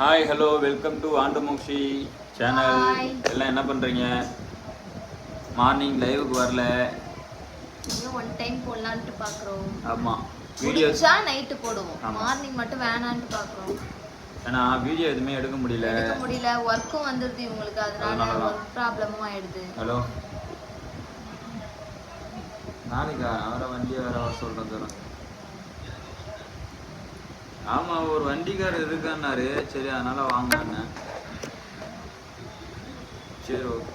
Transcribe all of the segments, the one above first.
Hi hello welcome to Andumokshi channel Hi. எல்லாம் என்ன பண்ணுறீங்க மார்னிங் லைவுக்கு வரல. ஒன் டைம் போடலான்ட்டு பார்க்குறோம் ஆமாம் வீடியோஸ் நைட்டு போடுவோம். மார்னிங் மட்டும் வேணான்ட்டு பார்க்குறோம் ஏன்னா வீடியோ எதுவுமே எடுக்க முடியல. எடுக்க முடியல. ஒர்க்கும் வந்துடுது இவங்களுக்கு. அதனால. ஒர்க் ப்ராப்ளமும் ஆயிடுது. ஹலோ நாளைக்கா? அவரை வண்டியை வேற வர சொல்கிறேன் தரோம் ஆமாம் ஒரு வண்டிக்காரர் இருக்கான்னாரு. சரி அதனால வாங்கினேன் சரி ஓகே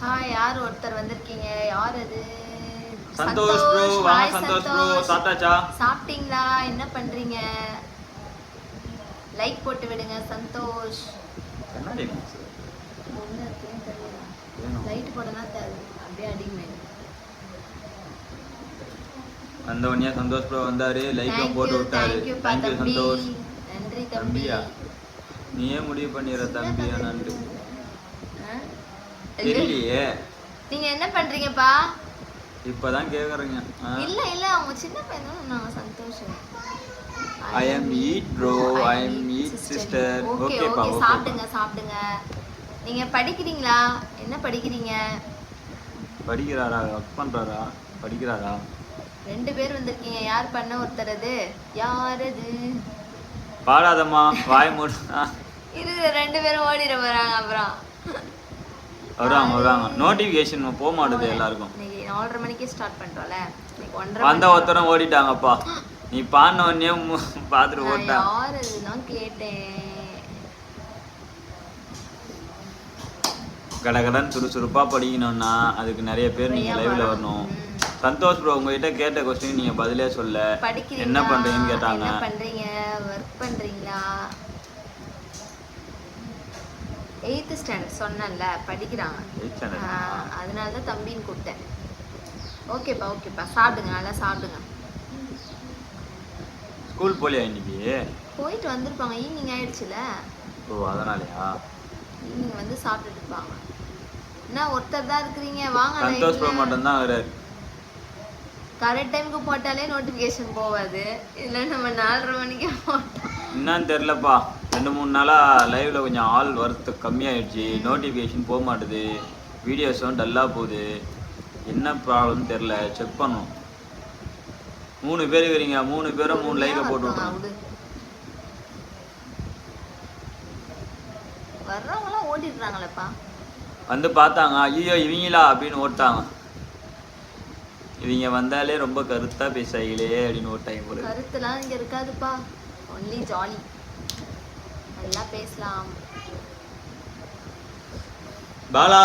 ஹாய் யார் ஒருத்தர் வந்திருக்கீங்க? யார் அது? சந்தோஷ் ப்ரோ வாங்க சந்தோஷ் ப்ரோ. சாப்பிட்டாச்சா? சாப்பிட்டீங்களா? என்ன பண்றீங்க? லைக் போட்டு விடுங்க சந்தோஷ். என்ன லைட் போடனா தேவை அப்படியே அடிங்க வந்த உடனே சந்தோஷ் ப்ரோ வந்தாரு தேங்க்யூ போட்டு விட்டாரு. Thank you Santhosh. தம்பியா? நீயே முடிவு பண்ணிடுற தம்பியா? நன்றி? தெரியலையே. நீங்க என்ன பண்றீங்கப்பா? இப்பதான் கேக்குறீங்க. இல்ல இல்ல. அவங்க சின்ன பையன் நாங்க சந்தோஷம். I am eat bro I am eat sister okay okay சாப்பிடுங்க சாப்பிடுங்க. நீங்க படிக்கிறீங்களா? என்ன படிக்கிறீங்க? படிக்கிறாரா? ஒர்க் பண்றாரா? படிக்கிறாரா? ரெண்டு பேர் வந்திருக்கீங்க. யார் பண்ண ஒருத்தர் அது யார் அது பாடாதம்மா வாய் மூடு. இது ரெண்டு பேரும் ஓடிட போறாங்க அப்புறம். வருவாங்க வருவாங்க. நோட்டிஃபிகேஷன் போக மாட்டுது எல்லாருக்கும். இன்னைக்கு நாலரை மணிக்கே ஸ்டார்ட் பண்றோம்ல இன்னைக்கு ஒன்றரை வந்த ஒருத்தரும் ஓடிட்டாங்கப்பா. நீ பாடின உடனே பார்த்துட்டு ஓட்டாங்க யார் அதுதான் கேட்டேன். கடகடன் சுறுசுறுப்பா படிக்கணும்னா அதுக்கு நிறைய பேர் நீங்க நிறைய லைவ்ல. வரணும். சந்தோஷ் ப்ரோ உங்ககிட்ட கேட்ட கொஸ்டின் நீங்க பதிலே சொல்ல. என்ன பண்றீங்கன்னு கேட்டாங்க. என்ன பண்றீங்க? ஒர்க் பண்றீங்களா? எயித்து ஸ்டாண்டர்ட் சொன்னேன்ல படிக்கிறாங்க. அதனால தான் தம்பின்னு கூப்பிட்டேன். ஓகேப்பா ஓகேப்பா. சாப்பிடுங்க நல்லா சாப்பிடுங்க. ஸ்கூல் போலியா இன்னைக்கு? போயிட்டு வந்திருப்பாங்க. ஈவினிங் ஆயிடுச்சுல. ஓ அதனாலயா? ஈவினிங் வந்து சாப்பிட்டுட்டு இருப்பாங்க. என்ன ஒருத்தர் தான் இருக்கிறீங்க? வாங்க சந்தோஷ் ப்ரோ மட்டும்தான் வராரு கரெக்ட் டைமுக்கு போட்டாலே நோட்டிஃபிகேஷன் போகாது இல்லை நம்ம நாலரை மணிக்கு போட்டோம். என்னன்னு தெரிலப்பா ரெண்டு மூணு நாளா லைவ்ல கொஞ்சம் ஆள் வரத்து கம்மியாயிடுச்சு. நோட்டிஃபிகேஷன் போக மாட்டுது. வீடியோஸும் டல்லாக போகுது. என்ன ப்ராப்ளம்னு தெரில செக் பண்ணணும் மூணு பேர் இருக்கிறீங்க மூணு பேரும் மூணு லைக்கை போட்டு விட்ருங்க விடு வர்றவங்களாம் ஓடிடுறாங்களேப்பா வந்து பார்த்தாங்க. ஐயோ இவங்களா அப்படின்னு ஓட்டாங்க இவங்க வந்தாலே ரொம்ப கருத்தா பேசாங்களே அப்படின்னு ஓட்டாங்க போல கருத்துலாம் இங்க இருக்காதுப்பா. ஒன்லி ஜாலி நல்லா பேசலாம். பாலா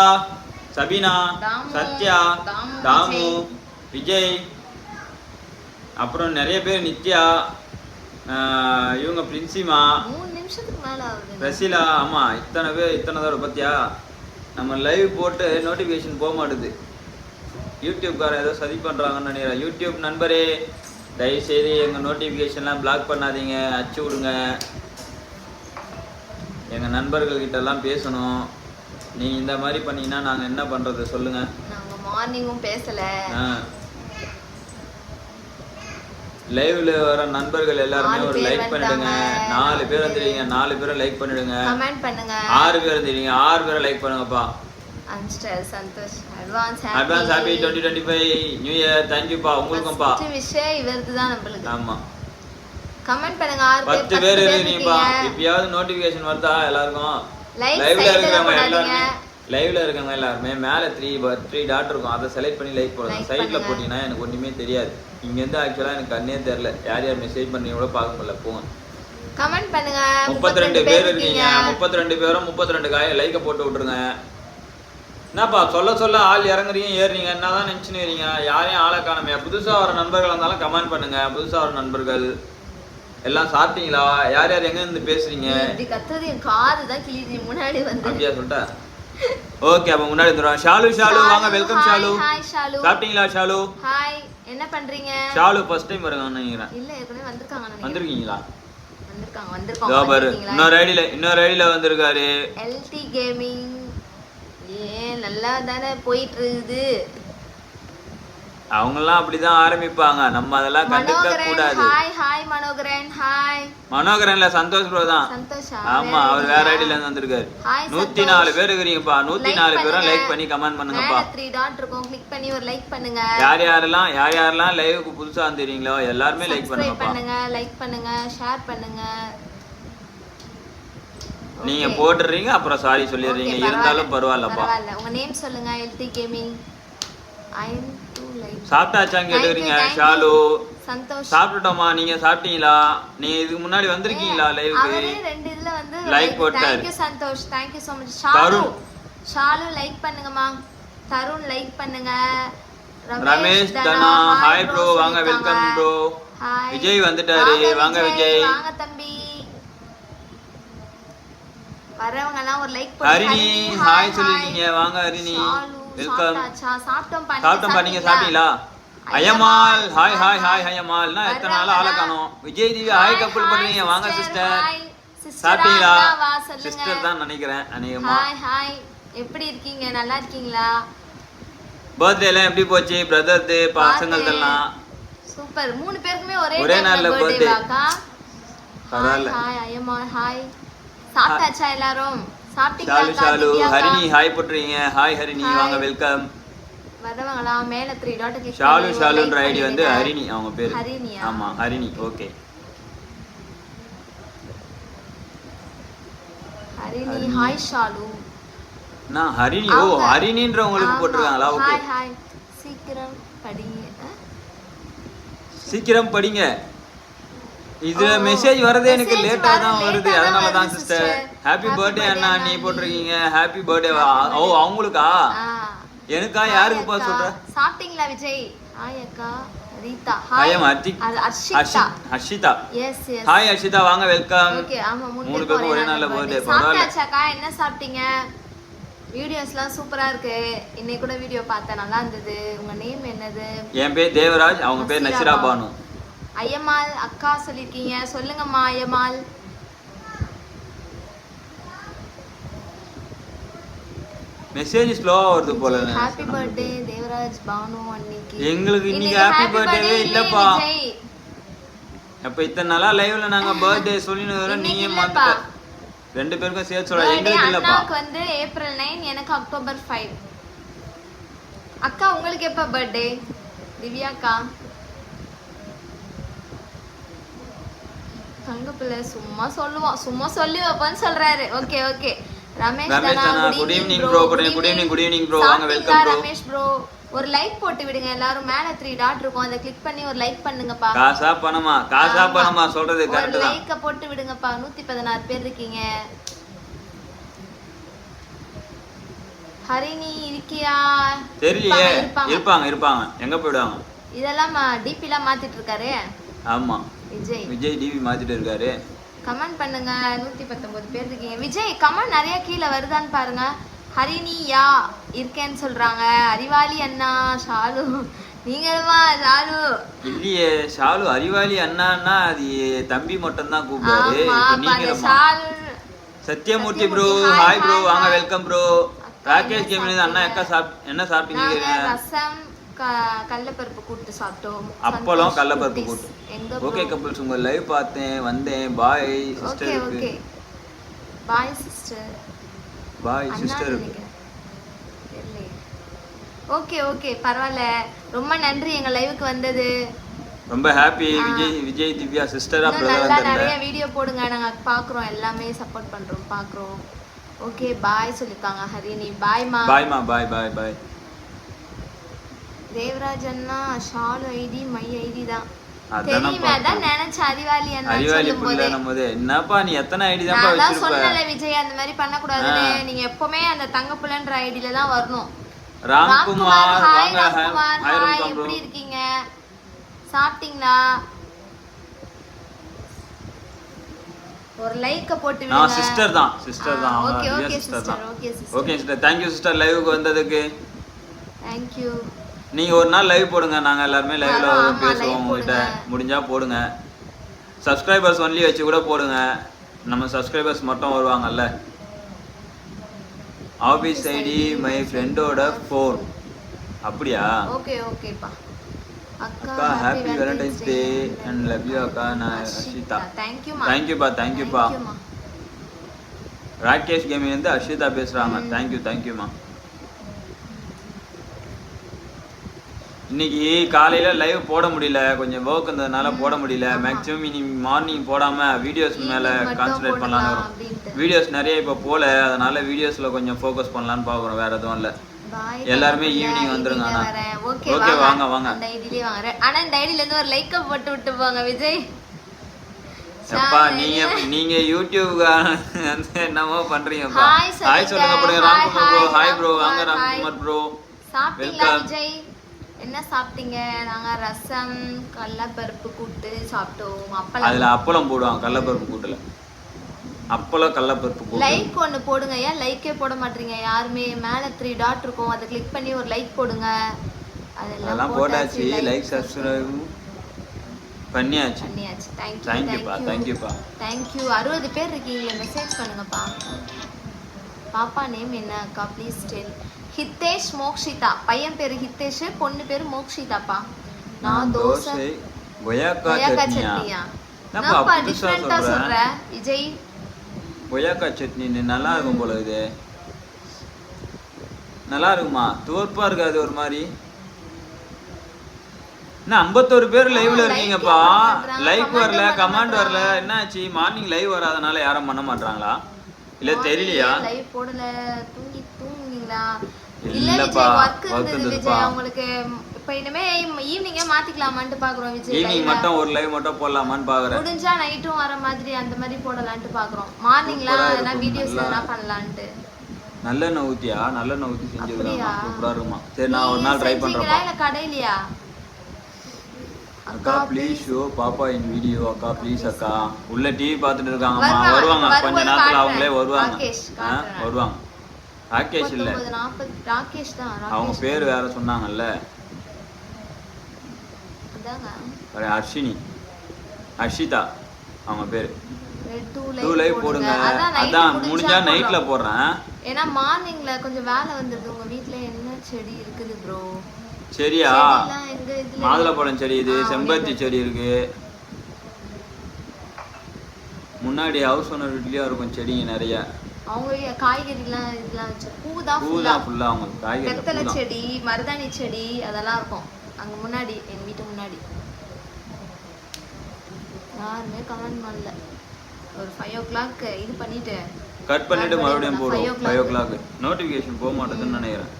சபீனா சத்யா தாமு, விஜய். அப்புறம் நிறைய பேர் நித்யா இவங்க பிரின்சிமா ரசிலா ஆமா இத்தனை பேர் இத்தனை தடவை பார்த்தியா? நம்ம லைவ் போட்டு நோட்டிஃபிகேஷன் போக மாட்டுது. யூடியூப்காரன் ஏதோ சதி பண்ணுறாங்கன்னு நினைக்கிறேன். யூடியூப் நண்பரே தயவுசெய்து எங்கள் நோட்டிஃபிகேஷன்லாம் பிளாக் பண்ணாதீங்க. அச்சு விடுங்க. எங்கள் நண்பர்கள்கிட்ட எல்லாம் பேசணும். நீங்கள் இந்த மாதிரி பண்ணீங்கன்னா நாங்கள் என்ன பண்ணுறது சொல்லுங்கள் நாங்க மார்னிங்கும் பேசல. லைவ்ல வர நண்பர்கள் எல்லாருமே ஒரு லைக் பண்ணிடுங்க. நாலு பேர் வந்துடுங்க நாலு பேரை லைக் பண்ணிடுங்க. கமெண்ட் பண்ணுங்க. ஆறு பேர் வந்துடுங்க ஆறு பேரை லைக் பண்ணுங்கப்பா. Santhosh advance advance happy twenty twenty five new year தேங்க்யூப்பா உங்களுக்கும்ப்பா விஷயம் இவருக்கு தான் நம்மளுக்கு. ஆமா. கமெண்ட் பண்ணுங்க ஆறு பத்து பேர் இருக்கீங்கப்பா இப்பயாவது நோட்டிபிகேஷன் வருதா எல்லாருக்கும்? லைவ்ல இருக்கிறவங்க. எல்லாருமே லைவ்ல இருக்கவங்க எல்லாருமே மேல த்ரீ த்ரீ டாட் இருக்கும். அதை செலக்ட் பண்ணி லைக் Like சைட்ல. போட்டீங்கன்னா எனக்கு ஒண்ணுமே தெரியாது. இங்க இருந்து ஆக்சுவலா எனக்கு கண்ணே தெரியல. யார் யார் மெசேஜ் பண்ணி கூட பார்க்க முடியல. போங்க. கமெண்ட் பண்ணுங்க. முப்பத்தி ரெண்டு பேர் இருக்கீங்க. முப்பத்தி ரெண்டு பேரும் முப்பத்தி ரெண்டு காய லைக்க போட்டு விட்டுருங்க. என்னப்பா சொல்ல சொல்ல ஆள் இறங்குறீங்க ஏறுறீங்க என்னதான் நினைச்சுன்னு இருக்கீங்க? யாரையும் ஆளை காணமையா புதுசா வர நண்பர்கள் இருந்தாலும் கமெண்ட் பண்ணுங்க. புதுசா வர நண்பர்கள். எல்லாம் சாப்பிட்டீங்களா? யார் யார் எங்க இருந்து பேசுறீங்க? இப்படி கத்துறது என் காது தான் கிழிஞ்சு முன்னாடி வந்து. அப்படியா சொல்லிட்டா? ஓகே அப்ப முன்னாடி வந்துடுவோம் ஷாலு ஷாலு வாங்க வெல்கம் ஷாலு. ஹாய் ஷாலு. சாப்பிட்டீங்களா ஷாலு? ஹாய் என்ன பண்றீங்க? ஷாலு ஃபர்ஸ்ட் டைம் வருங்கன்னு நினைக்கிறேன். இல்ல ஏற்கனவே வந்திருக்காங்க நினைக்கிறேன். வந்திருக்கீங்களா? வந்திருக்காங்க வந்திருக்காங்க இன்னொரு ஐடியில இன்னொரு ஐடியில வந்திருக்காரு. எல்டி கேமிங் ஏன் நல்லா தானே போயிட்டு இருக்குது அவங்கெல்லாம் அப்படிதான் ஆரம்பிப்பாங்க. நம்ம அதெல்லாம் கண்டுக்க கூடாது ஹாய் ஹாய் மனோகரன் ஹாய் மனோகரன்ல சந்தோஷ் ப்ரோ தான். சந்தோஷா? ஆமா அவர் வேற ஐடில இருந்து வந்திருக்காரு. நூத்தி நாலு பேர் இருக்கிறீங்கப்பா. நூத்தி நாலு பேரும் லைக் பண்ணி கமெண்ட் பண்ணுங்கப்பா. த்ரீ டாட் இருக்கும். கிளிக் பண்ணி ஒரு லைக் பண்ணுங்க. யார் யாரெல்லாம் யார் யாரெல்லாம் லைவுக்கு புதுசா வந்துறீங்களோ எல்லாருமே லைக் பண்ணுங்கப்பா. பண்ணுங்க லைக் பண்ணுங்க ஷேர் பண்ணுங்க. நீங்க போட்டுறீங்க அப்புறம் சாரி சொல்லிடுறீங்க. இருந்தாலும் பரவாயில்லப்பா பரவாயில்ல. உங்க நேம் சொல்லுங்க LD gaming I am to like சாப்பிட்டாச்சான்னு கேட்டுக்கிறீங்க. ஷாலு. சந்தோஷ். சாப்பிட்டுட்டோமா நீங்க சாப்பிட்டீங்களா? நீங்க இதுக்கு முன்னாடி வந்திருக்கீங்களா லைவுக்கு ரெண்டு இதுல வந்து Like போட்டாரு. Santhosh. Thank you so much. Shalu. Shalu like பண்ணுங்கம்மா. Tarun like பண்ணுங்க. ரமேஷ் தனா ஹாய் ப்ரோ வாங்க வெல்கம் ப்ரோ விஜய் வந்துட்டாரு. வாங்க விஜய். வாங்க தம்பி. வரவங்க எல்லாம் ஒரு லைக் ஹரிணி ஹாய் சொல்லிருக்கீங்க வாங்க ஹரிணி. வெல்கம் சாப்பிட்டோம் பண்ணி சாப்பிட்டோம் நீங்க சாப்பிட்டீங்களா? ஐயம்மாள் ஹாய் ஹாய் ஹாய் ஐயம்மாள்னா எத்தனை நாளா ஆளை காணோம் விஜய் டிவி ஹாய் கப்பல் பண்ணுவீங்க. வாங்க சிஸ்டர் சாப்பிட்டீங்களா? சிஸ்டர் தான் நினைக்கிறேன் அநேகமா. ஹாய் ஹாய் எப்படி இருக்கீங்க? நல்லா இருக்கீங்களா? பர்த்டே எல்லாம் எப்படி போச்சு? பிரதர்து பசங்கள்தெல்லாம். சூப்பர். மூணு பேருக்குமே ஒரே ஒரே நாள்ல பர்த்டே. வாக்கா? பரவாயில்ல. ஹாய் ஐயம்மா ஹாய் சாப்பிட்டாச்சா எல்லாரும்? ஷாலு ஷாலு ஹரிணி ஹாய் போட்டுறீங்க. ஹாய் ஹரிணி. வாங்க வெல்கம் வரவங்களா மேல த்ரீ டாட் கிளிக் ஷாலு ஷாலுன்ற ஐடி வந்து ஹரிணி அவங்க பேரு. ஹரிணியா? ஆமா Harini. Okay Harini hi Shalu. நான் ஹரிணி. ஓ ஹரிணின்றவங்களுக்கு. போட்டிருக்காங்களா? ஓகே ஹாய் ஹாய் சீக்கிரம் படிங்க? சீக்கிரம் படிங்க. இதுல மெசேஜ் வரதே எனக்கு லேட்டா தான் வருது அதனால தான் சிஸ்டர். ஹாப்பி பர்த்டே அண்ணா. நீ. போட்டிருக்கீங்க. ஹாப்பி பர்த்டே ஓ அவங்களுக்கா. எனக்கா? யாருக்குப்பா அக்கா. சொல்ற? சாப்பிட்டீங்களா விஜய்? ஹாய் அக்கா. Reetha. Hi Arshitha. Harshitha yes yes hi Harshitha வாங்க வெல்கம் ஓகே ஆமா மூணு பேருக்கு ஒரே நாள்ல. பரவாயில்ல. சாப்பிட்டாச்சாக்கா? என்ன சாப்பிட்டீங்க? வீடியோஸ்லாம் சூப்பரா இருக்கு. இன்னைக்கு கூட வீடியோ பார்த்தேன். நல்லா இருந்தது. உங்க நேம் என்னது? என் பேர் தேவராஜ். அவங்க பேர் நசிரா பானு ஐயம்மாள் அக்கா சொல்லிருக்கீங்க சொல்லுங்கம்மா ஐயம்மாள். மெசேஜ் ஸ்லோவா வருது போல. ஹாப்பி பர்த்டே தேவராஜ் பானு அன்னைக்கு. எங்களுக்கு இன்னைக்கு happy birthday-வே இல்லப்பா. அப்ப இத்தனை நாளா லைவ்ல நாங்க பர்த்டே சொல்லின்னு வரோம் நீங்க. மாத்த ரெண்டு பேருக்கும் சேர்த்து சொல்ல எங்களுக்கு இல்லப்பா. அண்ணாக்கு வந்து ஏப்ரல் நைன் எனக்கு அக்டோபர் ஃபைவ் அக்கா உங்களுக்கு எப்ப பர்த்டே திவ்யாக்கா. தங்க பிள்ளை சும்மா சொல்லுவோம் சும்மா சொல்லி வைப்போன்னு சொல்றாரு. ஓகே ஓகே ரமேஷ் தானா bro, good evening, good evening, good evening. bro, வாங்க, welcome bro. ரமேஷ் ப்ரோ ஒரு லைக் போட்டு விடுங்க. எல்லாரும் மேல த்ரீ டாட் இருக்கும். அதை கிளிக் பண்ணி ஒரு லைக் பண்ணுங்கப்பா. காசா பணமா? காசா. பணமா சொல்றது கரெக்ட் தான். லைக்க போட்டு விடுங்கப்பா. நூத்தி பதினாறு பேர் இருக்கீங்க. ஹரிணி இருக்கியா? தெரியலையே. இருப்பாங்க, இருப்பாங்க. எங்க போயிடுவாங்க? இதெல்லாம் டிபிலாம் மாத்திட்டு இருக்காரு. ஆமா. விஜய். விஜய் டிவி மாத்திட்டு இருக்காரு. கமெண்ட் பண்ணுங்க. நூத்தி பத்தொன்பது பேர் இருக்கீங்க விஜய் கமெண்ட் நிறைய கீழே வருதான்னு பாருங்க. ஹரிணி யா இருக்கேன்னு சொல்றாங்க. அறிவாளி அண்ணா ஷாலு. நீங்களுமா ஷாலு. இல்லையே ஷாலு அறிவாளி அண்ணான்னா அது தம்பி மட்டும் தான் கூப்பிடுவாரு Shalu Sathyamoorthy bro hi bro வாங்க. வெல்கம் ப்ரோ ராகேஷ் என்ன கேமிங் அண்ணா எக்கா சாப் என்ன சாப்பிட்டீங்க? ரசம் கடலைப்பருப்பு கூட்டு சாப்பிட்டோம். அப்பளம் கடலைப்பருப்பு. கூட்டு. ஓகே? கப்புள்ஸ் உங்க லைவ் பார்த்தேன் வந்தேன். பாய் ஓகே சிஸ்டருக்கு ஓகே பாய் சிஸ்டர் பாய் தெரியலையே. ஓகே ஓகே பரவாயில்ல. ரொம்ப நன்றி எங்க லைவுக்கு வந்தது. ரொம்ப ஹாப்பி. விஜய் விஜய் திவ்யா சிஸ்டரா பிரதர் நல்லா நிறைய வீடியோ போடுங்க. நாங்க பாக்குறோம் எல்லாமே சப்போர்ட் பண்றோம். பாக்குறோம் ஓகே பாய் சொல்லிருக்காங்க ஹரிணி. பாய்மா பாய்மா பாய் பாய் பாய் தேவராஜ் அண்ணா ஷாலு ஐடி மை ஐடி தான். அதானே தெரியுமே அதான் நினைச்ச அறிவாளி அறிவாளி சொல்லும் புள்ள போதே என்னப்பா நீ எத்தனை ஐடி நான் தான் வச்சிருப்ப? சொன்னல விஜய் அந்த மாதிரி பண்ணக்கூடாதுன்னு. ஆ. நீங்க எப்பவுமே அந்த தங்க புள்ளன்ற ஐடியில தான் வரணும். ராம்குமார் ஹாய் ராம்குமார். எப்படி இருக்கீங்க? சாப்பிட்டீங்களா? ஒரு லைக்க போட்டு நான் சிஸ்டர் தான். சிஸ்டர் தான். Okay okay sister okay sister okay sister thank you sister லைவுக்கு வந்ததுக்கு. தேங்க் யூ நீங்க ஒரு நாள் லைவ் போடுங்க. நாங்க எல்லாருமே லைவ்ல பேசுவோம் உங்ககிட்ட. போடுங்க. முடிஞ்சா போடுங்க. சப்ஸ்கிரைபர்ஸ் ஒன்லி வச்சு கூட போடுங்க. நம்ம சப்ஸ்கிரைபர்ஸ் மட்டும் வருவாங்கல்ல. ஆஃபீஸ் ஐடி மை ஃப்ரெண்டோட ஃபோன் அப்படியா? ஓகே ஓகேப்பா. அக்கா happy valentine's day and love you அக்கா. நான் அஷிதா. தேங்க்யூமா தேங்க்யூப்பா தேங்க்யூப்பா ராகேஷ் கேமிங் வந்து அஷிதா பேசுறாங்க. தேங்க்யூ தேங்க்யூமா இன்னைக்கு காலையில லைவ் போட முடியல. கொஞ்சம் ஒர்க் இருந்ததுனால போட முடியல. மேக்ஸிமம் இனி மார்னிங் போடாம வீடியோஸ் மேல கான்சென்ட்ரேட் பண்ணலாம்னு போடலாம் வரும். வீடியோஸ் நிறைய இப்போ போல. அதனால வீடியோஸ்ல கொஞ்சம் ஃபோக்கஸ் பண்ணலாம்னு பாக்குறோம். வேற எதுவும் இல்ல. எல்லாருமே evening வந்துருங்க Okay, வாங்க. வாங்க, ஐடியிலே வாங்க. ஆனா இந்த ஐடியில இருந்து ஒரு லைக்க போட்டு விட்டு போங்க விஜய். அப்பா. நீங்க நீங்க யூடியூப் என்னமோ பண்றீங்கப்பா Hi, ஹாய் சொல்லுங்க. Bro Ramkumar bro hi bro வாங்க ராம்குமார், ப்ரோ சாப்பிட்டீங்களா. விஜய்? என்ன சாப்பிட்டீங்க? நாங்க ரசம் கடலப்பருப்பு கூட்டு சாப்பிட்டோம். அதுல அப்பளம் அப்பளம் போடுவாங்க கடலப்பருப்பு கூட்டுல. அப்பளம் கடலப்பருப்பு கூட்டு. லைக் ஒன்று போடுங்க. ஏன் லைக்கே போட மாட்டீங்க? யாருமே மேல த்ரீ டாட் இருக்கும். அதை கிளிக் பண்ணி ஒரு லைக் போடுங்க. அதெல்லாம் போட்டாச்சு. லைக் சப்ஸ்கிரைப் பண்ணியாச்சு. பண்ணியாச்சு. தேங்க்யூ தேங்க்யூப்பா தேங்க்யூப்பா தேங்க்யூ அறுபது பேர் இருக்கீங்களே. மெசேஜ் பண்ணுங்கப்பா. பாப்பா நேம் என்ன அக்கா? Please tell Hithesh Mokshitha. பையன் பேரு ஹித்தேஷ் பொண்ணு பேரு மோக்ஷிதாப்பா. நான் தோசை கொய்யாக்கா சட்னியா? என்னப்பா டிஃப்ரெண்டா சொல்ற? விஜய்? கொய்யாக்கா சட்னி நல்லா இருக்கும் போல இது நல்லா இருக்குமா? துவர்ப்பா இருக்காது ஒரு மாதிரி. என்ன ஐம்பத்தோரு பேர் லைவ்ல இருக்கீங்கப்பா. லைக் வரல கமெண்ட் வரல. என்னாச்சு? மார்னிங் லைவ் வராதனால யாரும் பண்ண மாட்டாங்களா இல்ல தெரியலையா? லைவ் போடல. தூங்கி தூங்குனீங்களா? இல்லப்பா, ஒர்க். விஜய். அவங்களுக்கு இப்ப இனிமே ஈவினிங்கே மாத்திக்கலாமான்ட்டு பாக்குறோம் விஜய் ஈவினிங். மட்டும் ஒரு லைவ் மட்டும் போடலாமான்னு பாக்குறேன். முடிஞ்சா நைட்டும் வர மாதிரி அந்த மாதிரி போடலான்ட்டு பாக்குறோம். மார்னிங்லாம் எதனா வீடியோஸ் நல்லா. எதனா பண்ணலான்ட்டு. நல்லெண்ணெய் ஊத்தியா? நல்லெண்ணெய் ஊத்தி அப்படியா? சூப்பரா இருக்குமா? சரி நான் ஒரு நாள் ட்ரை பண்றேன்ப்பா இல்ல கடையிலயா? அக்கா ப்ளீஸ் ஷோ பாப்பா இன் வீடியோ அக்கா ப்ளீஸ் அக்கா. உள்ள டிவி பார்த்துட்டு இருக்காங்கம்மா. வருவாங்க, கொஞ்ச நேரத்துல. அவங்களே வருவாங்க. வருவாங்க. ராகேஷ் இல்ல. 39, 40 ராகேஷ் தான் அவங்க பேர் வேற சொன்னாங்கல்ல. ஹர்ஷினி. ஹர்ஷிதா அவங்க பேரு. டூ லைவ் போடுங்க. அதான் முடிஞ்சா நைட்ல போடுறேன். ஏன்னா மார்னிங்ல கொஞ்சம் வேலை வந்துருது. உங்க வீட்ல என்ன செடி இருக்குது ப்ரோ சரியா மாதுளப்பழம் செடி இது செம்பருத்தி செடி இருக்கு. முன்னாடி ஹவுஸ் ஓனர் வீட்லயும் இருக்கும் செடிங்க நிறைய. அவங்க காய்கறிலாம் இதெல்லாம் வச்சு பூ தான் பூ தான் காய்கறி வெத்தலை செடி மருதாணி செடி அதெல்லாம் இருக்கும். அங்க முன்னாடி என் வீட்டு முன்னாடி. யாருமே கமெண்ட் பண்ணல. ஒரு ஃபைவ் ஓ கிளாக் இது பண்ணிட்டு கட் பண்ணிட்டு நான் மறுபடியும் five போடுவோம். o'clock. ஃபைவ் ஓ கிளாக் நோட்டிஃபிகேஷன் போக மாட்டேதுன்னு நினைக்கிறேன்.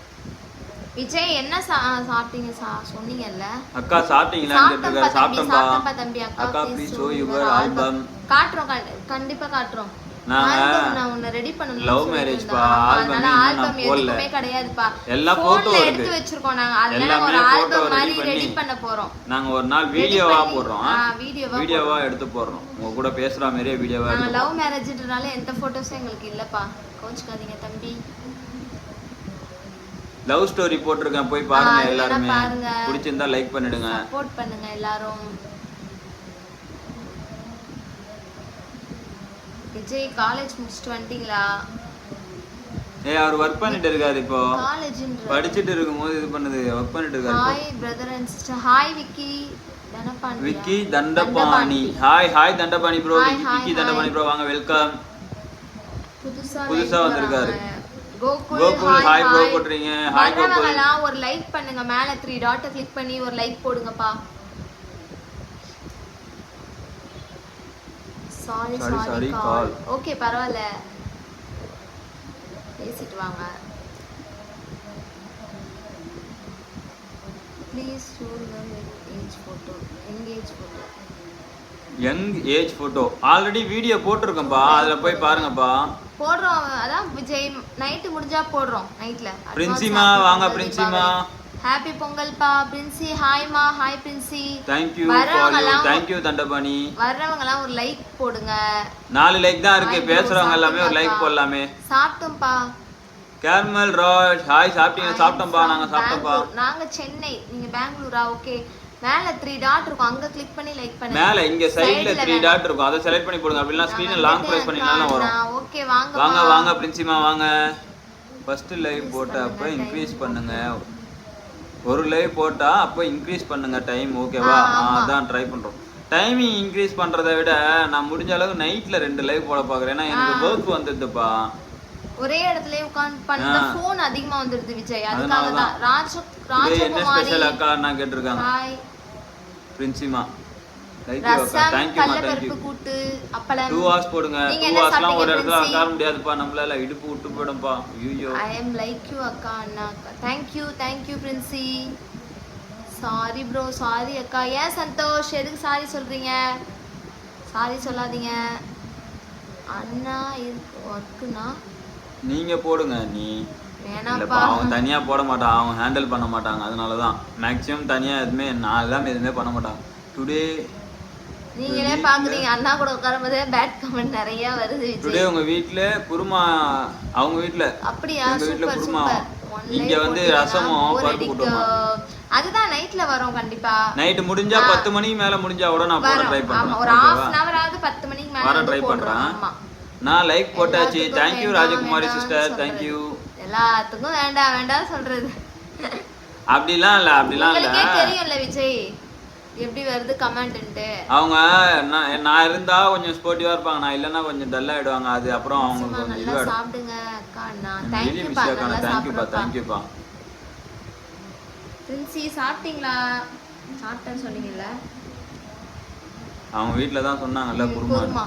விஜய் என்ன சாப்பிட்டீங்க? சொன்னீங்கல்ல? அக்கா சாப்பிட்டீங்களான்னு சாப்பிட்டேன்ப்பா கேட்டிருக்காரு. தம்பி அக்கா ப்ளீஸ் ஷோ யுவர். ஆல்பம் காட்டுறோம் கண்டிப்பா காட்டுறோம். நாங்க Album நான் உன்னை ரெடி பண்ணணும் love marriage பா, album இன்னும் நான் ஆல்பம். எதுவுமே கிடையாதுப்பா. எல்லா இருக்கு. எடுத்து வச்சிருக்கோம் நாங்க. அதனால ஒரு ஆல்பம் மாதிரி. ரெடி பண்ண போறோம். நாங்க ஒரு நாள் வீடியோவா போடுறோம். வீடியோவா எடுத்து போடுறோம். உங்க கூட பேசுற மாதிரியே வீடியோவா நாங்க லவ் மேரேஜ்ன்றனால எந்த போட்டோஸும் எங்களுக்கு இல்லப்பா. கோச்சுக்காதீங்க தம்பி. லவ் ஸ்டோரி போட்டிருக்கேன். போய் பாருங்க எல்லாருமே. பிடிச்சிருந்தா லைக் பண்ணிடுங்க. சப்போர்ட் பண்ணுங்க எல்லாரும். விஜய் காலேஜ் முடிச்சுட்டு வந்துட்டீங்களா? ஏய் அவர் ஒர்க் பண்ணிட்டு இருக்காரு இப்போ. காலேஜ்ன்ற. படிச்சுட்டு இருக்கும்போது இது பண்ணுது. ஒர்க் பண்ணிட்டு இருக்காரு. Hi brother and sister hi Vicky. Dhanapandi. Vicky Dhandapani. Hi hi Dhandapani bro Vicky. Dhandapani bro வாங்க வெல்கம் புதுசா புதுசா வந்திருக்காரு. கோகுல் ஹாய் ப்ரோ ஹாய் போட்டுறீங்க ஹாய் கோகுல். ஒரு லைக் பண்ணுங்க. மேல த்ரீ டாட்டை கிளிக் பண்ணி ஒரு like போடுங்கப்பா. Sorry sorry call. Okay பரவாயில்ல. பேசிட்டு வாங்க. Please show your age photo engage photo young age photo already video போட்டிருக்கேன்ப்பா அதுல போய் பாருங்கப்பா. போடுறோம். அதான் விஜய் நைட்டு முடிஞ்சா போடுறோம் நைட்ல பிரின்சிமா வாங்க பிரின்சிமா. ஹாப்பி பொங்கல்ப்பா பிரின்சி ஹாய்மா ஹாய் பிரின்சி ஃபார் யூ வர்றவங்கலாம் தேங்க்யூ தண்டபாணி. வர்றவங்கலாம் ஒரு லைக் போடுங்க. நாலு லைக் தான் இருக்கு. பேசுறவங்க எல்லாமே ஒரு லைக்? போடலாமே. சாப்பிட்டோம்ப்பா. கேர்மல் ராஜ் ஹாய் சாப்பிட்டீங்க சாப்பிட்டோம்ப்பா நாங்க சாப்பிட்டோம்ப்பா. நாங்க சென்னை. நீங்க பெங்களூரா ஓகே மேல த்ரீ டாட் இருக்கும். அங்க கிளிக் பண்ணி லைக் பண்ணுங்க. மேல இங்க சைடுல Sideல த்ரீ வேணாம். டாட் இருக்கும். அதை செலக்ட் பண்ணி போடுங்க. அப்படின்னா ஸ்க்ரீனை லாங் பிரஸ் பண்ணீங்கனாலும் வரும். ஓகே வாங்க வாங்க வாங்க பிரின்சிமா வாங்க. ஃபர்ஸ்ட் லைவ் போட்ட அப்புறம் இன்க்ரீஸ் பண்ணுங்க. ஒரு லைவ் போட்டா அப்போ இன்க்ரீஸ் பண்ணுங்க டைம் ஓகேவா. அதான் ட்ரை பண்றோம். டைமிங் இன்க்ரீஸ் பண்றதை விட நான் முடிஞ்ச அளவுக்கு நைட்ல ரெண்டு லைவ் போட பாக்குறேன். ஏன்னா எனக்கு ஒர்க் வந்துடுதுப்பா ஒரே இடத்துல உட்கார்ந்து பண்ண ஆ. போன் அதிகமா வந்துருது விஜய். அதனாலதான். தான். ராஜ Today என்ன ராஜகுமாரி. ஸ்பெஷல் அக்கா நான் கேட்டிருக்காங்க? ஹாய் பிரின்சிமா. ரசம் கடலப்பருப்பு தேங்க்யூ கூட்டு அப்பளம். டூ ஹவர்ஸ் போடுங்க. நீங்க டூ என்ன ஹவர்ஸ்லாம் ஒரு சாப்பிட்டீங்க, இடத்துல பிரின்சி? உட்கார முடியாதுப்பா. நம்மளால இடுப்பு விட்டு போயிடும்பா ஐயோ ஐ எம் லைக் யூ அக்கா அண்ணா அக்கா. Thank you thank you Princy sorry bro sorry அக்கா. ஏன் சந்தோஷ்? எதுக்கு சாரி சொல்றீங்க? சாரி சொல்லாதீங்க. அண்ணா ஒர்க்குனா நீங்க போடுங்க. நீ இல்லப்பா அவன் தனியா போட மாட்டான். அவங்க ஹேண்டில் பண்ண மாட்டாங்க. அதனால தான் மேக்ஸிமம் தனியா எதுவுமே நான் எல்லாம் எதுவுமே பண்ண மாட்டாங்க டுடே நீங்களே பாக்குறீங்க. அண்ணா கூட உட்காரும்போது பேட் கமெண்ட் நிறைய வருது டுடே உங்க வீட்ல குருமா அவங்க வீட்ல. அப்படியா? சூப்பர். சூப்பர். இங்க வந்து ரசமும் பருப்பு. கூட்டுமா. அதுதான் நைட்ல வரும் கண்டிப்பா. நைட்டு முடிஞ்சா ஆ. பத்து மணிக்கு மேல முடிஞ்சா கூட நான் போட ட்ரை பண்றேன். ஒரு ஹாஃப் ஹவர் ஆகுது பத்து மணிக்கு மேல வர ட்ரை. பண்றேன். நான் லைக் போட்டாச்சு. தேங்க்யூ வேண்டாம், ராஜகுமாரி சிஸ்டர் சொல்றது. தேங்க்யூ எல்லாத்துக்கும் வேண்டாம் வேண்டாம் சொல்றது. அப்படிலாம் இல்ல அப்படிலாம் இல்ல. தெரியும்ல விஜய். எப்படி வருது கமெண்ட்ன்ட்டு அவங்க நான் நான் இருந்தா கொஞ்சம் ஸ்போர்ட்டிவா இருப்பாங்க. நான் இல்லைன்னா கொஞ்சம் டல் ஆயிடுவாங்க. அது அப்புறம் சும்மா கொஞ்சம் இதுவாயிடும் சாப்பிடுங்க அக்கா. நான் தேங்க்யூப்பா மிஸ் ஆக்கான நல்லா தேங்க்யூப்பா சாப்பிடுப்பா தேங்க்யூப்பா பிரின்சி சாப்பிட்டீங்களா? சாப்பிட்டேன்னு சொன்னீங்கல்ல. அவங்க வீட்ல தான் சொன்னாங்கல்ல குருமா.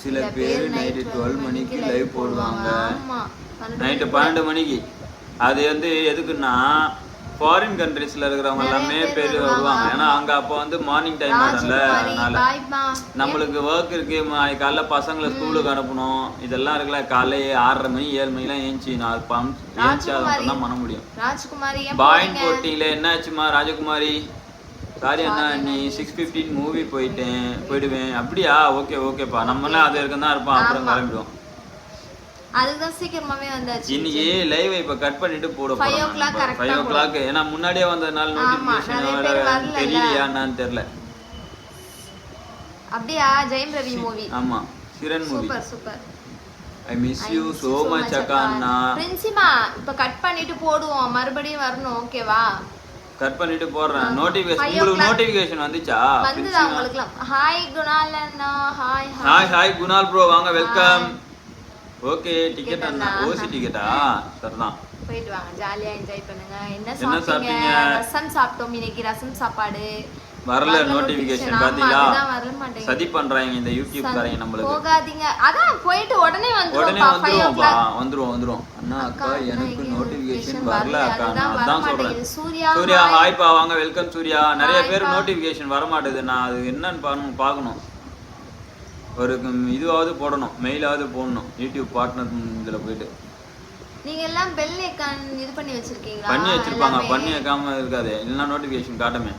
சில பேர் நைட்டு டுவெல் மணிக்கு லைவ் போடுவாங்க. நைட்டு பன்னெண்டு மணிக்கு. அது வந்து எதுக்குன்னா ஃபாரின் கண்ட்ரீஸ்ல இருக்கிறவங்க எல்லாமே பேர் வருவாங்க, ஏன்னா. அங்க அப்போ வந்து மார்னிங் டைம் ராஜகுமாரி அதனால. நம்மளுக்கு ஒர்க் இருக்கு காலைல பசங்களை ஸ்கூலுக்கு அனுப்பணும். இதெல்லாம் இருக்குல்ல காலைல ஆறரை மணி ஏழு மணிலாம் ஏஞ்சி நான் பம் ஏஞ்சி அதை பண்ண முடியும். ராஜ்குமாரி பாயிண்ட் போறீங்க போட்டிங்களே என்னாச்சுமா ராஜகுமாரி? சாரி அண்ணா நீ சிக்ஸ் ஃபிஃப்டீன் மூவி போயிட்டேன் போயிடுவேன். அப்படியா? ஓகே ஓகேப்பா நம்மளாம் அது வரைக்கும் தான் இருப்போம். அப்புறம். கிளம்பிடுவோம். அதுதான் சீக்கிரமாவே வந்தாச்சு. இன்னைக்கு லைவ் இப்ப கட் பண்ணிட்டு போட o'clock correct ஆ ஃபைவ் ஓ கிளாக் ஏன்னா முன்னாடியே வந்ததுனால நோட்டிபிகேஷன். தெரியலையா என்னன்னு தெரியல. அப்படியா? ஜெயம் ரவி மூவி ஆமா siren movie super super. I miss you so much அக்கா அண்ணா. பிரின்சிமா இப்ப கட் பண்ணிட்டு போடுவோம். மறுபடியும் வரணும் ஓகேவா கட் பண்ணிட்டு போடுறேன். நோட்டிபிகேஷன் உங்களுக்கு. நோட்டிபிகேஷன் வந்துச்சா வந்துதா உங்களுக்குலாம். ஹாய் குணால் அண்ணா. Hi hi hi Kunal bro வாங்க வெல்கம். ஓகே டிக்கெட் அண்ணா. ஓசி டிக்கெட்டா சரிதான் போயிட்டு வாங்க. ஜாலியா என்ஜாய் பண்ணுங்க. என்ன சாப்பிட்டீங்க? ரசம் சாப்பிட்டோம் இன்னைக்கு. ரசம் சாப்பாடு. வரல நோட்டிபிகேஷன். பாத்தீங்களா. சதி பண்றாங்க இந்த யூடியூப் காரங்க நம்மளுக்கு. போகாதீங்க. அதான் போயிட்டு உடனே உடனே வந்துரும் ஃபைவ் ஓ வந்துருவோம்ப்பா வந்துருவோம் வந்துருவோம். அண்ணா அக்கா எனக்கு நோட்டிபிகேஷன் வரல அக்கா நான் அதான் சொல்றேன். சூர்யா சூர்யா hi. ஹாய்ப்பா வாங்க. வெல்கம் சூர்யா. நிறைய பேர் பா. நோட்டிபிகேஷன் வர மாட்டேது நான் அது என்னன்னு பார்க்கணும் ஒரு இதுவாவது போடணும். மெயிலாவது போடணும். யூடியூப் பார்ட்னர் இதுல போயிட்டு. நீங்க எல்லாம் பெல் ஐகான் இது பண்ணி வச்சிருக்கீங்களா? பண்ணி வச்சிருப்பாங்க? பண்ணி வைக்காம இருக்காது. இல்லைன்னா நோட்டிபிகேஷன் காட்டுமே.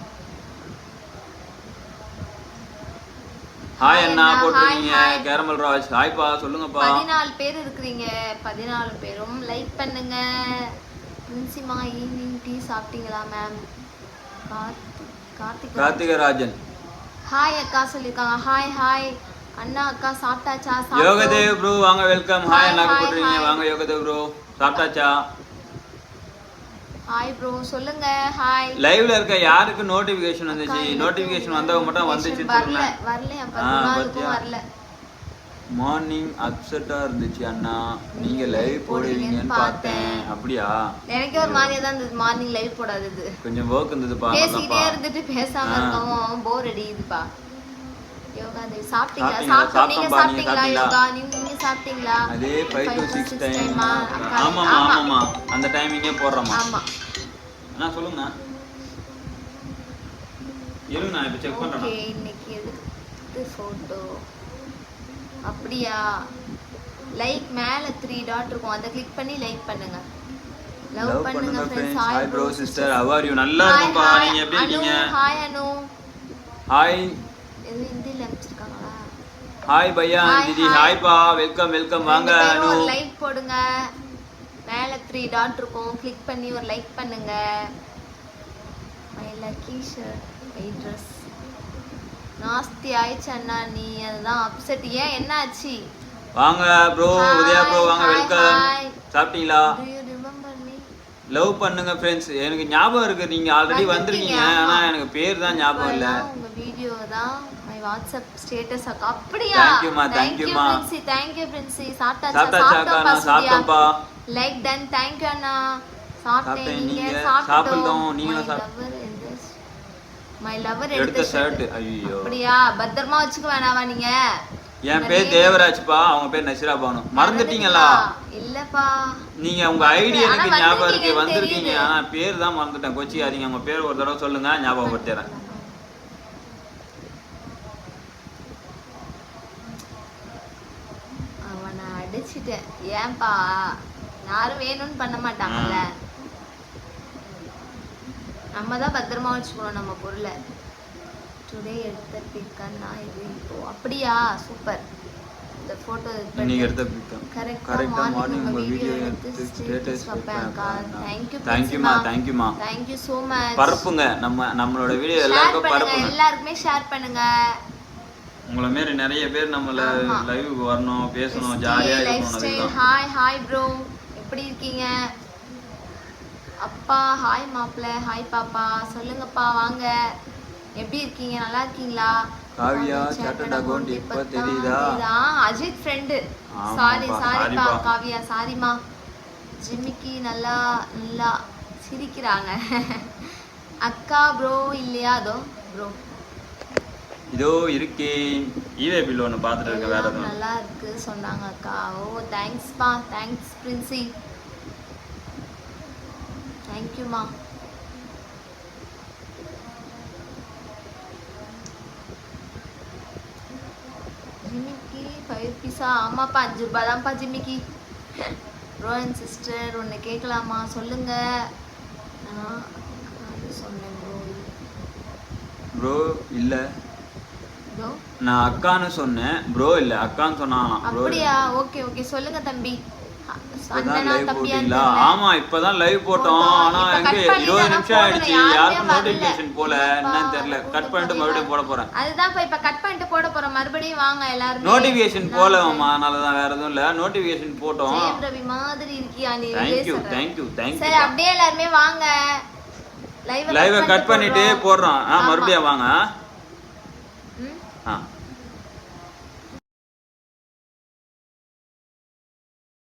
ஹாய் அண்ணா போட்டிருக்கீங்க. கேரமல் ராஜ். ஹாய்ப்பா சொல்லுங்கப்பா. பதினாலு பேர் இருக்கிறீங்க. பதினாலு பேரும். லைக் பண்ணுங்க. பிரின்சிமா ஈவினிங் டீ சாப்பிட்டீங்களா மேம் கார்த்திக் கார்த்திக் கார்த்திகராஜன். ஹாய் அக்கா சொல்லிருக்காங்க ஹாய் ஹாய் அண்ணா அக்கா சாப்பிட்டாச்சா. யோகதேவ் ப்ரோ வாங்க வெல்கம் ஹாய் அண்ணா hi. வாங்க யோகதேவ் ப்ரோ சாப்பிட்டாச்சா? ஹாய் ப்ரோ சொல்லுங்க. ஹாய் லைவ்ல இருக்க யாருக்கு நோட்டிபிகேஷன் வந்துச்சு? நோட்டிபிகேஷன் வந்தவங்க மட்டும் வந்துச்சுன்னு வரல. வரல அப்ப? வரல. மார்னிங் அப்செட்டா இருந்துச்சு அண்ணா. நீங்க லைவ் போடுவீங்கன்னு பார்த்தேன். அப்படியா? எனக்கே ஒரு மாதிரியா தான் இருந்தது. மார்னிங் லைவ் போடாதது. கொஞ்சம் ஒர்க் இருந்ததுப்பா பேசிக்கிட்டே நல்லாப்பா இருந்துட்டு பேசாம. இருக்கவும் போர் அடிக்குதுப்பா. யோகா தேவி சாப்பிட்டீங்களா? சாப்பிட்டீங்களா? சாப்பிட்டோம். நீங்க? யோகா? நீங்க சாப்பிட்டீங்களா? அதே ஃபைவ் டு சிக்ஸ் டைம் டைமா? அக்கா, ஆமாம்மா ஆமா. ஆமாம்மா. அந்த டைமிங்கே போடுறோம்மா. ஆமா. அண்ணா சொல்லுங்கண்ணா இருங்க நான் இப்போ செக் ஓகே இன்னைக்கு எடுத்து போட்டோ அப்படியா? லைக் மேல த்ரீ டாட் இருக்கும். அதை கிளிக் பண்ணி லைக் பண்ணுங்க. லவ் பண்ணுங்க friends hi bro sister how you நல்லா இருக்கும்பா நீங்க எப்படி இருக்கீங்க? ஹாய் அனு. ஹாய் ஹாய் பையா திதி. hi. ஹாய்ப்பா வெல்கம் வெல்கம் வாங்க அனு. லைக் போடுங்க. மேல த்ரீ டாட் இருக்கும். கிளிக் பண்ணி ஒரு லைக் பண்ணுங்க. My lucky shirt my dress நாஸ்தி ஆயிடுச்சு அண்ணா நீ. அதுதான் அப்செட் ஏன் என்ன ஆச்சு வாங்க ப்ரோ உதயா ப்ரோ வாங்க வெல்கம். சாப்பிட்டீங்களா? லவ் பண்ணுங்க ஃப்ரெண்ட்ஸ் எனக்கு ஞாபகம் இருக்கு. நீங்க ஆல்ரெடி வந்திருக்கீங்க. ஆனா எனக்கு பேர் தான் ஞாபகம் இல்ல. உங்க வீடியோ தான் வாட்ஸ்அப் ஸ்டேட்டஸ் அக்கா. அப்படியா? Thank you மா, thank you மா. பிரின்சி தேங்க் யூ பிரின்சி சாப்பிட்டாச்சா? நான் சாப்பிட்டேன்ப்பா லைக் டன் தேங்க் யூ அண்ணா. சாப்பிட்டேன். நீங்க நீங்க. சாப்பிட்டோம். சாப்பிட்டோம், நீங்களும் சாப்~ மை லவர் எடுத்த ஷர்ட் ஐயோ அப்படியா? பத்திரமா வச்சுக்க வேணாவா நீங்க? என் பேர் தேவராஜ்ப்பா. அவங்க பேர் நசிரா பானு. மறந்துட்டீங்களா? இல்லப்பா. நீங்க உங்க ஐடி எனக்கு ஞாபகம் இருக்கு. வந்திருக்கீங்க. ஆனா பேர் தான் மறந்துட்டேன். கொச்சிக்காதீங்க. உங்க பேர் ஒரு தடவை சொல்லுங்க. ஞாபகப்படுத்துறேன் அவனை அடிச்சிட்டேன் ஏன்பா? யாரும் வேணும்னு பண்ண மாட்டாங்கல்ல. நம்ம தான் பத்திரமா வச்சுக்கணும் நம்ம பொருளை. டுடே எடுத்த பிக்கன்னா இது இப்போ. அப்படியா? சூப்பர். இந்த போட்டோ இன்னைக்கு எடுத்த பிக்கம் கரெக்டா கரெக்டா மார்னிங் உங்க வீடியோ எடுத்து ஸ்டேட்டஸ் ஸ்டேட்டஸ் வைப்பேன் அக்கா. தேங்க் யூ தேங்க்யூமா தேங்க்யூமா தேங்க் யூ சோ மச் பரப்புங்க. நம்ம நம்மளோட வீடியோ எல்லாருக்கும் பரப்புங்க. எல்லாருக்குமே ஷேர் பண்ணுங்க. உங்களை மாரி நிறைய பேர் நம்மள. லைவுக்கு வரணும் பேசணும் ஜாலியா இருக்கணும் ஹாய் ஹாய் ப்ரோ எப்படி இருக்கீங்க? அப்பா ஹாய் மாப்பிள்ள. ஹாய் பாப்பா. சொல்லுங்கப்பா வாங்க. எப்படி இருக்கீங்க? நல்லா இருக்கீங்களா? காவியா, account account இப்ப தெரியுதா? அஜித் ஃப்ரெண்டு சாரி சாரிப்பா. காவியா சாரிம்மா. ஜிம்மிக்கு நல்லா நல்லா சிரிக்கிறாங்க. அக்கா ப்ரோ இல்லையா? அதோ ப்ரோ இதோ இருக்கேன். ஈவே பில் ஒன்று பார்த்துட்டு இருக்க வேற எதுவும் நல்லா இருக்கு சொன்னாங்க அக்கா. ஓ தேங்க்ஸ்ப்பா தேங்க்ஸ் பிரின்சி தேங்க்யூமா ஜிமிக்கி ஃபைவ் பீஸா ஆமாப்பா அஞ்சு ரூபாய் தான்ப்பா ஜிமிக்கி. ப்ரோ அண்ட் சிஸ்டர் ஒன்று கேட்கலாமா? சொல்லுங்க. சொன்னேன் ப்ரோ ப்ரோ இல்ல. நான் அக்கான்னு சொன்னேன். ப்ரோ இல்ல அக்கான்னு சொன்னாங்களாம். ப்ரோ அப்படியா? ஓகே ஓகே சொல்லுங்க தம்பி. ஆமா இப்பதான் லைவ் போட்டோம். ஆனா எங்க இருபது நிமிஷம். ஆயிடுச்சு. யாருக்கும். நோட்டிபிகேஷன் போல. என்னன்னு தெரியல. கட் பண்ணிட்டு மறுபடியும் போட போறேன். அதுதான் இப்ப கட் பண்ணிட்டு போட போறோம். மறுபடியும் வாங்க எல்லாரும். நோட்டிபிகேஷன் போலவாமா அதனாலதான் வேற எதுவும் இல்ல. நோட்டிபிகேஷன் போட்டோம். ரவி மாதிரி இருக்கியா? நீ தேங்க்யூ சொல்ற. தேங்க்யூ சரி தேங்க்யூ அப்படியே எல்லாருமே வாங்க. லைவ் கட் பண்ணிட்டு போடுறோம். மறுபடியும் வாங்க. ம் ஆ